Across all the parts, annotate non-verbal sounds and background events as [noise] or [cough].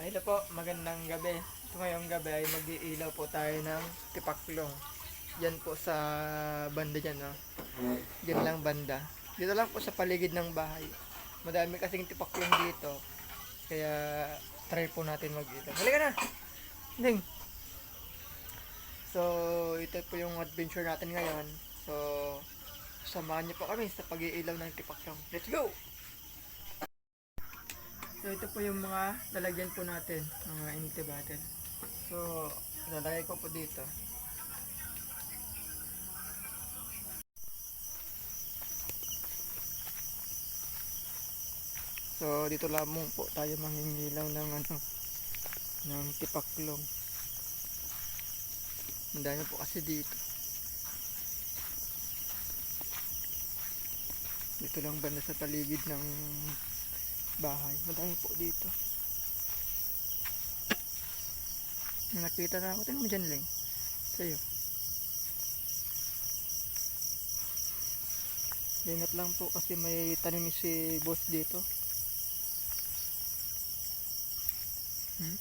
hello po, magandang gabi. So ngayong gabi ay mag-iilaw po tayo ng tipaklong. Yan po sa banda dyan, no? Yan lang banda. Dito lang po sa paligid ng bahay. Madami kasing tipaklong dito. Kaya try po natin mag-ilaw. Halika na! Ding! So, ito po yung adventure natin ngayon. So, samahan niyo po kami sa pag-iilaw ng tipaklong. Let's go! So ito po yung mga lalagyan po natin, mga empty bottle. So, lalagay ko po dito. So, dito lamang po tayo mangingilaw ng ano, ng tipaklong. Ang po kasi dito. Dito lang banda sa paligid ng bahay. Madami po dito. Nakita na ako. Tingnan mo dyan, Ling. Sa'yo. Lingat lang po kasi may tanim si boss dito. Hmm?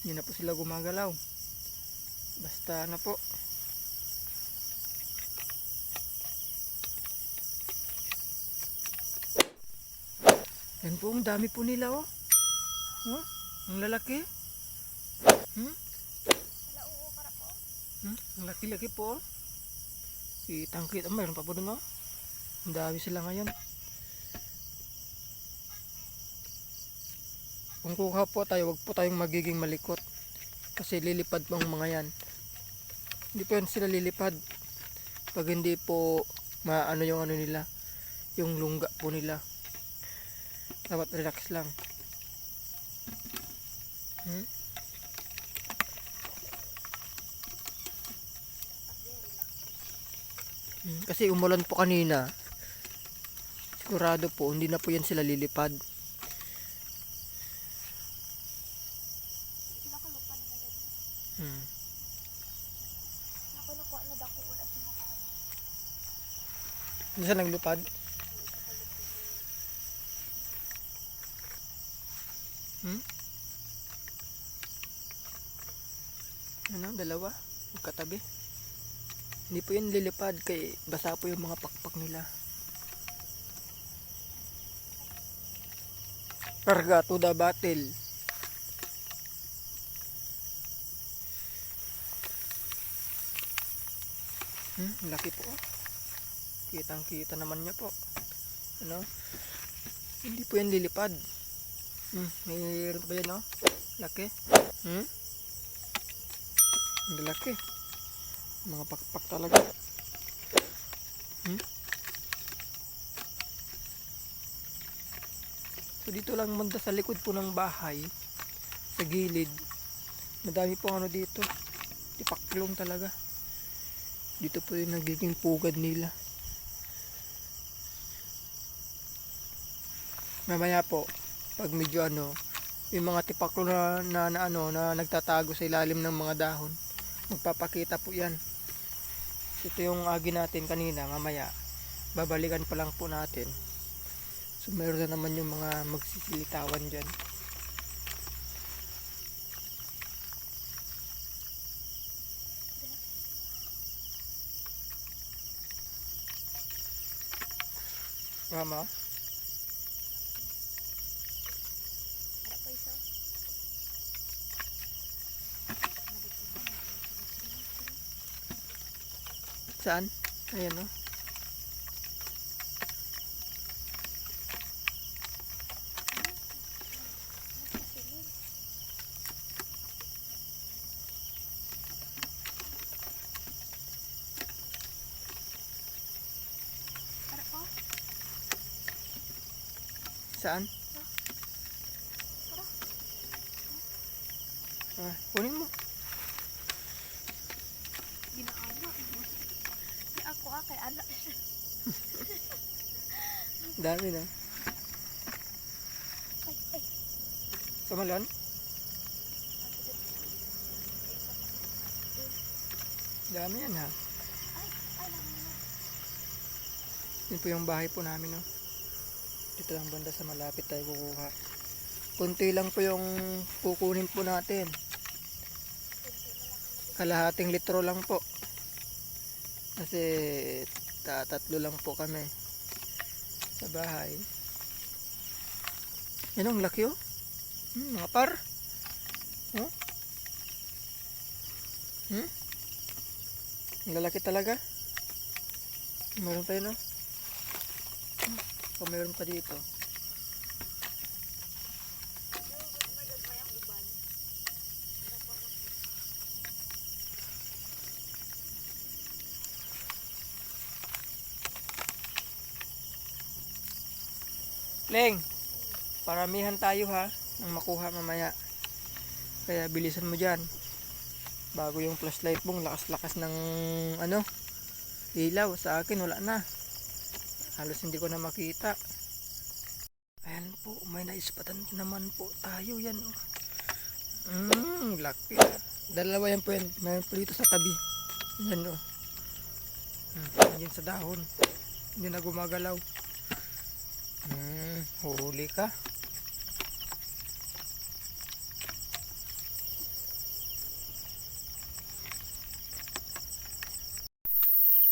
Hindi na po sila gumagalaw. Basta na po. Yan po, ang dami po nila oh. Oh, ang lalaki. Hmm? Hmm? Ang laki-laki po oh. Kitang-kita, mayroon pa po dun oh. Ang dami sila ngayon. Kung kuha po tayo, wag po tayong magiging malikot. Kasi lilipad po ang mga yan. Hindi po yan sila lilipad. Pag hindi po maano yung ano nila, yung lungga po nila. Dapat relax lang. Hmm? Hmm, Kasi umulan po kanina. Sigurado po, hindi na po yan sila lilipad. Hmm. Ako nakuha na dako wala sila. Hindi siya naglupad. Hmm? Ano, dalawa? Magkatabi. Hindi po yan lilipad kay basa po yung mga pakpak nila. Karga to the battle. Hmm, laki po. Kitang kita naman niya po. Ano? Hindi po yan lilipad. Hmm, mayroon pa yan oh. Laki. Hmm? Ang laki. Mga pakpak talaga. Hmm? So dito lang manda sa likod po ng bahay. Sa gilid. Madami po ano dito. Tipaklong talaga. Dito po yung nagiging pugad nila. Mamaya po, pag medyo ano, yung mga tipaklo na, na, na ano, na nagtatago sa ilalim ng mga dahon, magpapakita po yan. Ito yung agi natin kanina, mamaya, babalikan pa lang po natin. So meron na naman yung mga magsisilitawan dyan. Mama, saan? Ayan o. Po. Saan? Ah, kunin mo. Ginaama. Si ako ah, kay anak. Dami na. Kamalon? Dami yan ha. Yun po yung bahay po namin no. Dito lang banda sa malapit tayo kukuha. Kunti lang po yung kukunin po natin. Kalahating litro lang po. Kasi tatatlo lang po kami sa bahay. Yan ang laki oh. Hmm, mga par. Oh. Hmm? Ang lalaki talaga. Meron pa yun oh. Kung meron pa dito. Leng, paramihan tayo ha ng makuha mamaya. Kaya bilisan mo dyan. Bago yung flashlight mong lakas-lakas ng ano, ilaw sa akin wala na. Halos hindi ko na makita. Ayan po, may naispatan naman po tayo yan. Mmm, laki. Dalawa yan po yan. Mayroon po dito sa tabi. Yan o. Hmm, yan sa dahon. Hindi na gumagalaw. Hmm, huli ka.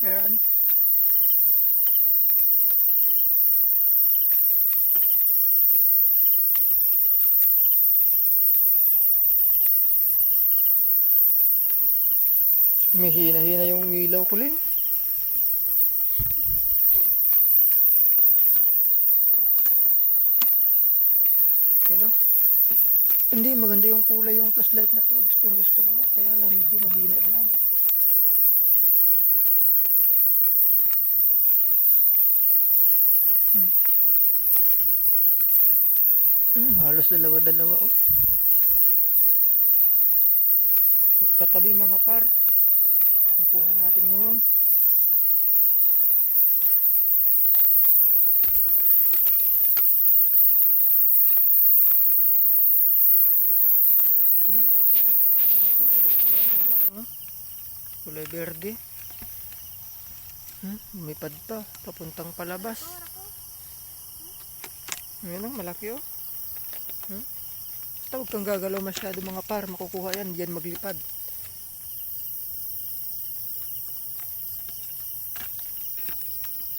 Meron. Humihina-hina yung ilaw ko rin. Ano? Hindi, maganda yung kulay yung flashlight na to. Gustong gusto ko. Kaya lang, medyo mahina lang. Hmm. Hmm, halos dalawa-dalawa oh. Magkatabi mga par. Nakuha natin ngayon. Hmm? Nasisilak ko yan, wala, oh. Kulay berde. Hmm? Lumipad pa. Papuntang palabas. Ayan o, malaki o. Hmm? Basta huwag kang gagalaw masyado mga par. Makukuha yan. Diyan maglipad.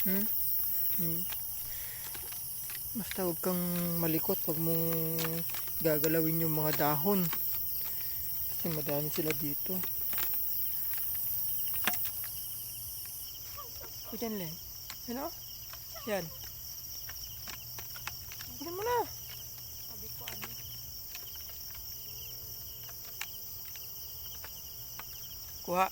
Hmm? Hmm. Basta huwag kang malikot. Huwag mong gagalawin yung mga dahon. Kasi madami sila dito. O dyan, Len. Yan o. Yan. Yan mo na. Sabi ko ano. Kuha.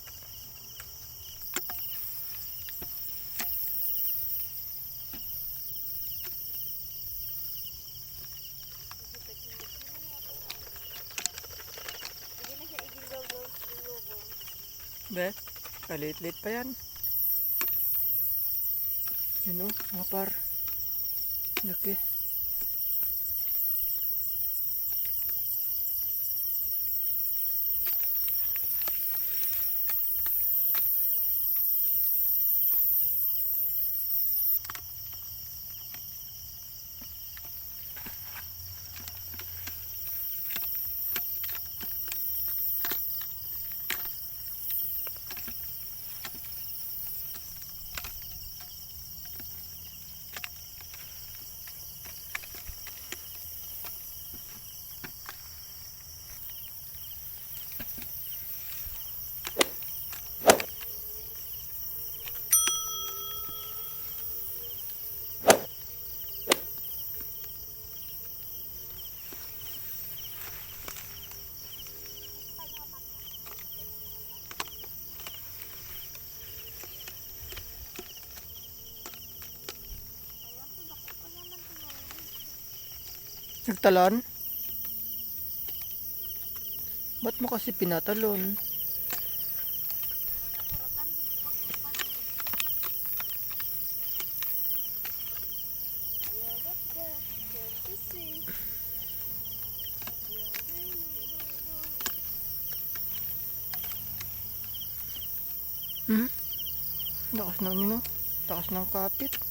Be, kalit-lit pa yan. Yan o, mga par. Laki. Nagtalon? Ba't mo kasi pinatalon? Hmm? Lakas ng nino. Lakas ng kapit.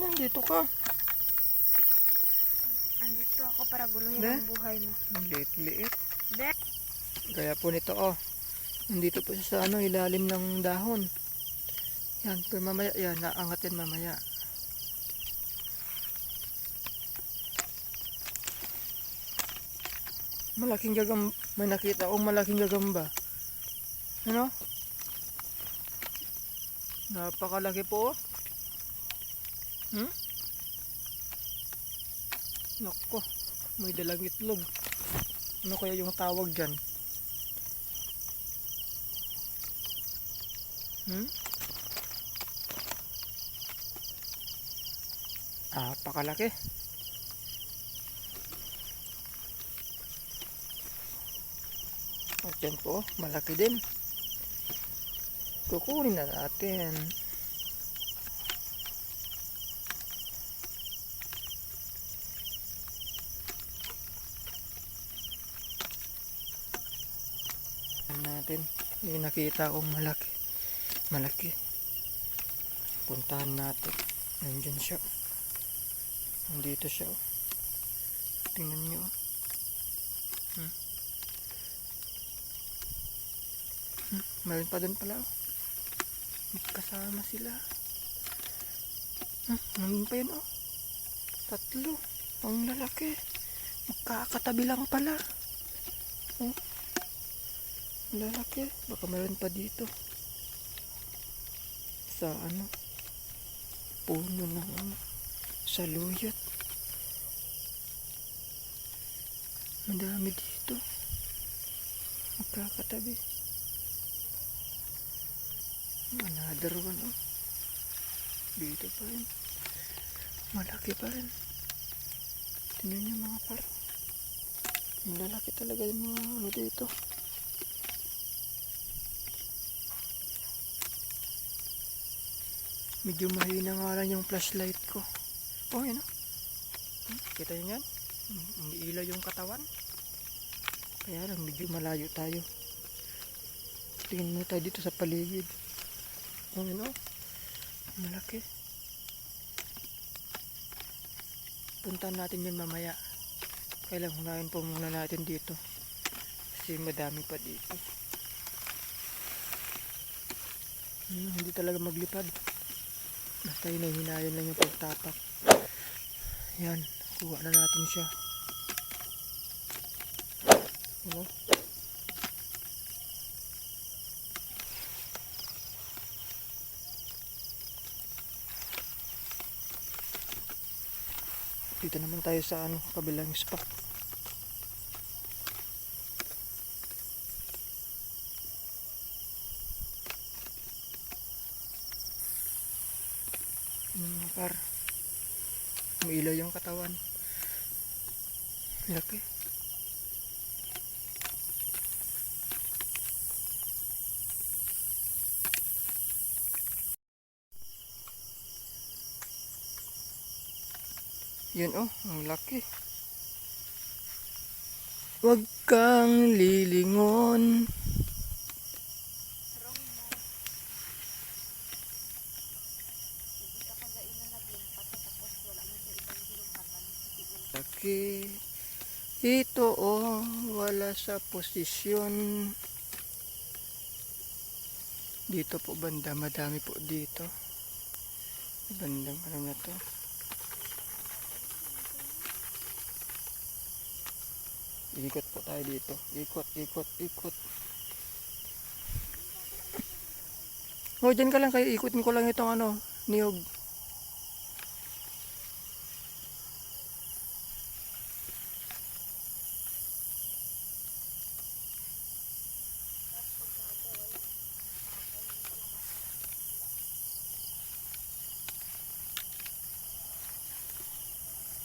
Nandito ka? Andito ako para guluhin ang buhay mo. Ang liit-liit. Gaya po nito, oh. Nandito po siya sa ano, ilalim ng dahon. Yan, pero mamaya, yan, naangat yan mamaya. Malaking gagam, may nakita akong malaking gagamba. Ano? Napakalaki po, oh. Hmm? Nako, may dalang itlog. Ano kaya yung tawag dyan? Hmm? Ah, pakalaki. At yan po, malaki din. Kukunin na natin. Tingnan Yung nakita kong malaki. Malaki. Puntahan natin. Nandyan siya. Nandito siya. oh. Tingnan nyo. oh. Hmm. Hmm. Meron pa doon pala. oh. Kasama sila. Hmm. Nandun pa yun oh. Tatlo. Ang lalaki. Magkakatabi lang pala. Oh. Lalaki. Baka meron pa dito. Sa ano? Puno ng ano? Sa luyot. Ang dami dito. Magkakatabi. Another one oh. Dito pa rin. Malaki pa rin. Tingnan niyo mga par. Ang lalaki talaga yung mga ano dito. Medyo mahina nga lang yung flashlight ko. Oh, yun oh. Hmm, Kita nyo yan? Hmm, Umiilaw yung katawan. Kaya lang, medyo malayo tayo. Tingin muna tayo dito sa paligid. Oh, yun oh. Malaki. Puntahan natin yun mamaya. Kailang hunahin po muna natin dito. Kasi madami pa dito. Hmm, hindi talaga maglipad. Basta hinahinayan lang yung pagtapak. Yan, kuha na natin siya. Ano? Dito naman tayo sa ano, kabilang spot. Ano mga par? Umilaw yung katawan. Laki. Yun oh, ang laki. Huwag kang lilingon. Laki. Ito oh, wala sa posisyon. Dito po banda, madami po dito. Bandang ano na to. Ikot po tayo dito. Ikot, ikot, ikot. Oh, dyan ka lang kayo. Ikutin ko lang itong ano, niyog.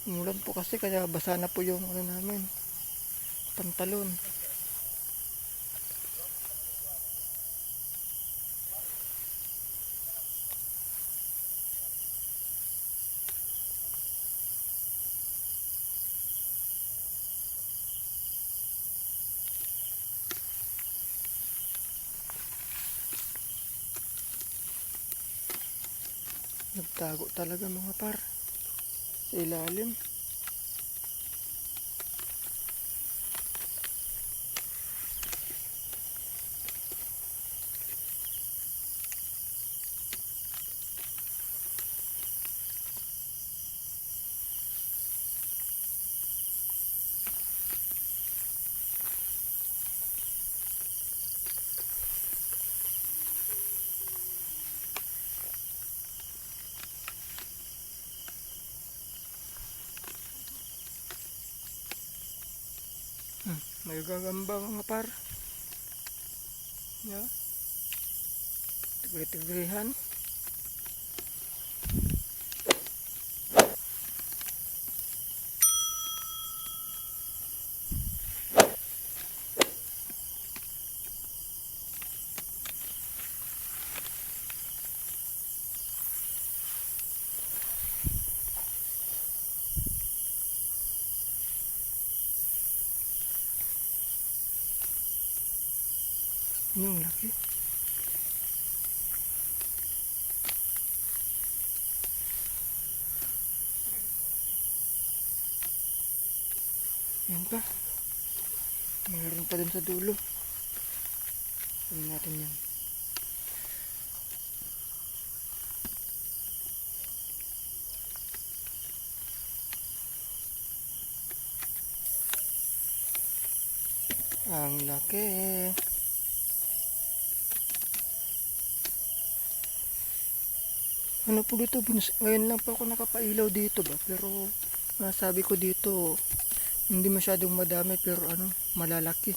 Umulan po kasi kaya basa na po yung ano namin. Pantalon. Nagtago talaga mga par. Sa ilalim. Hmm, may gagamba mga par. Ya. Tigri-tigrihan. Yung laki. Yan pa. Mayroon pa dun sa dulo. Tingnan natin yan. Ang laki. Ano po dito, binus- ngayon lang po ako nakapailaw dito ba, pero nasabi ko dito, hindi masyadong madami pero ano, malalaki.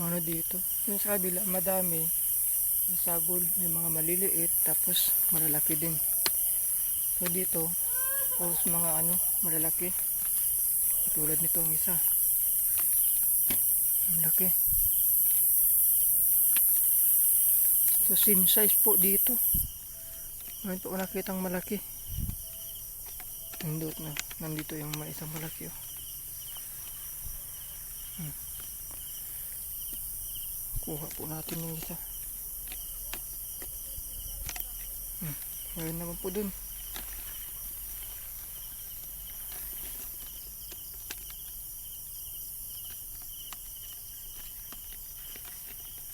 Ano dito, yung sa kabila, madami, yung sagol, may mga maliliit, tapos malalaki din. So dito, sa mga ano, malalaki. Katulad nito ang isa. Ang laki. So same size po dito. Ngayon po nakitang malaki. Nandito na. Nandito yung may isang malaki. Oh. Hmm. Kuha po natin yung isa. Hmm. Ngayon naman po dun.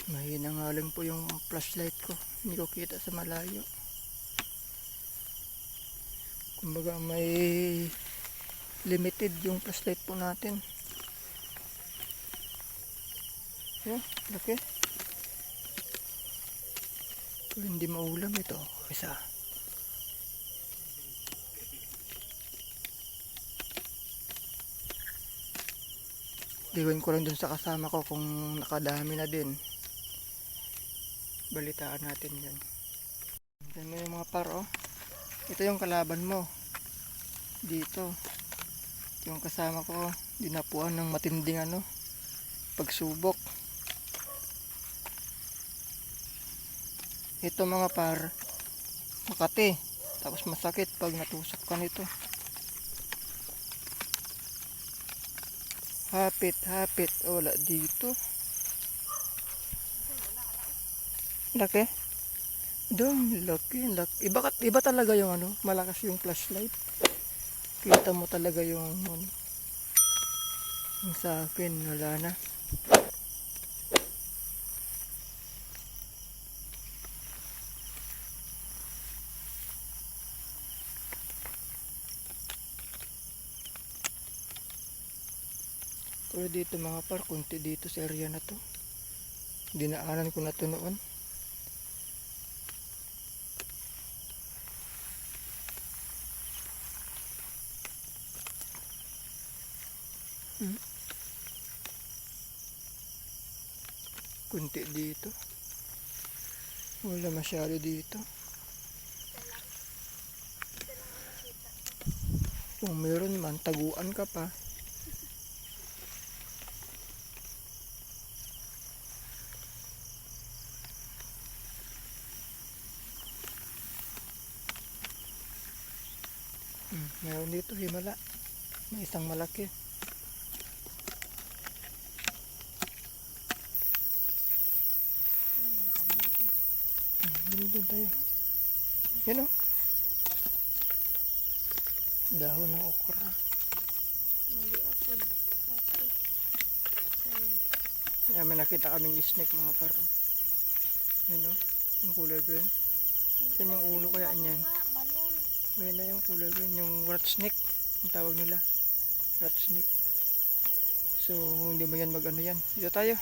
Mahina nga lang po yung flashlight ko. Hindi ko kita sa malayo. Kumbaga may limited yung flashlight po natin. Yan, laki. Kung hindi maulam ito, isa. Diwan ko lang dun sa kasama ko kung nakadami na din. Balitaan natin yan. Yan mo yung mga par, oh. Ito yung kalaban mo. Dito. Yung kasama ko, dinapuan ng matinding ano, pagsubok. Ito mga par, makati. Tapos masakit pag natusok ka nito. Hapit, hapit. Wala dito. Laki. Dong, laki, laki. Iba, iba talaga yung ano, malakas yung flashlight. Kita mo talaga yung ano. Yung sa akin, wala na. Pero dito mga par, kunti dito sa area na to. Dinaanan ko na to noon. Kunti dito. Wala masyado dito. Kung meron man, taguan ka pa. Hmm, meron dito, himala. May isang malaki. Dun, dun tayo. Yan o. Dahon ng okra. Mali ako. Yan, may nakita kaming snake mga paro. Yan o, yung kulay green. Yan yung ulo kaya niyan. Manul. Ayun na yung kulay green, yung rat snake. Ang tawag nila. Rat snake. So, hindi mo yan mag-ano yan. Dito tayo.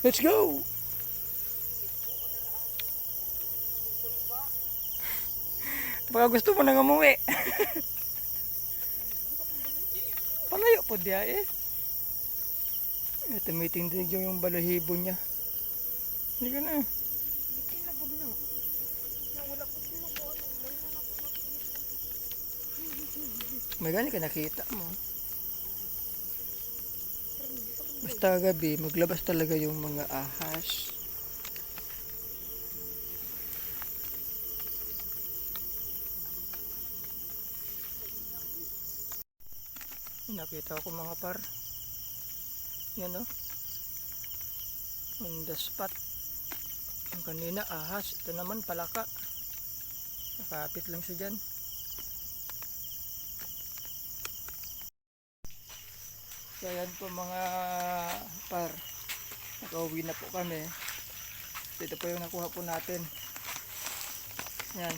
Let's go! Baka gusto mo nang umuwi. [laughs] Palayo po diya eh. Ito may tindig yung balahibo niya. Hindi ka na. Hindi. Na ano. Wala ako nakita. May gani ka nakita mo. Pero hindi ko Basta gabi, maglabas talaga yung mga ahas. Nakita ko mga par. Yan o. On the spot. Yung kanina ahas. Ito naman palaka. Nakapit lang siya dyan. So ayan po mga par. Nakauwi na po kami. Ito po yung nakuha po natin. Yan.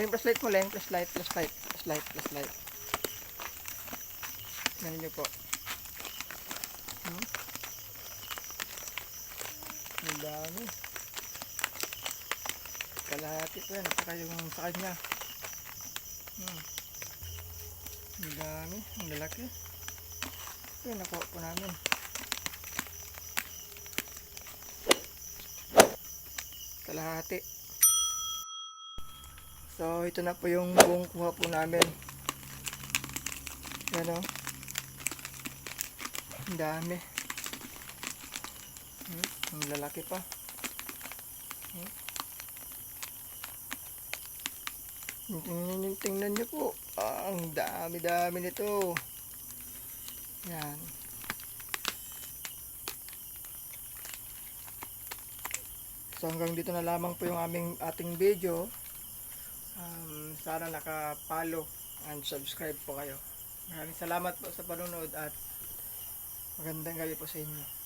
Leng plus light mo, Leng. Plus light, plus light, plus light, plus light. Ganun nyo po. Hmm? Ang dami. Kalahati po yan. Saka yung sa kanya. Hmm. Ang dami. Ang lalaki. Yung nakuha po namin. Kalahati. So, ito na po yung buong kuha po namin. Yan o. Ang dami. Hmm, ang lalaki pa. Hmm. Tingnan, tingnan niyo po. Ah, ang dami-dami nito. Yan. So hanggang dito na lamang po yung aming ating video. Um, sana naka-follow and subscribe po kayo. Maraming salamat po sa panonood at magandang gabi po sa inyo.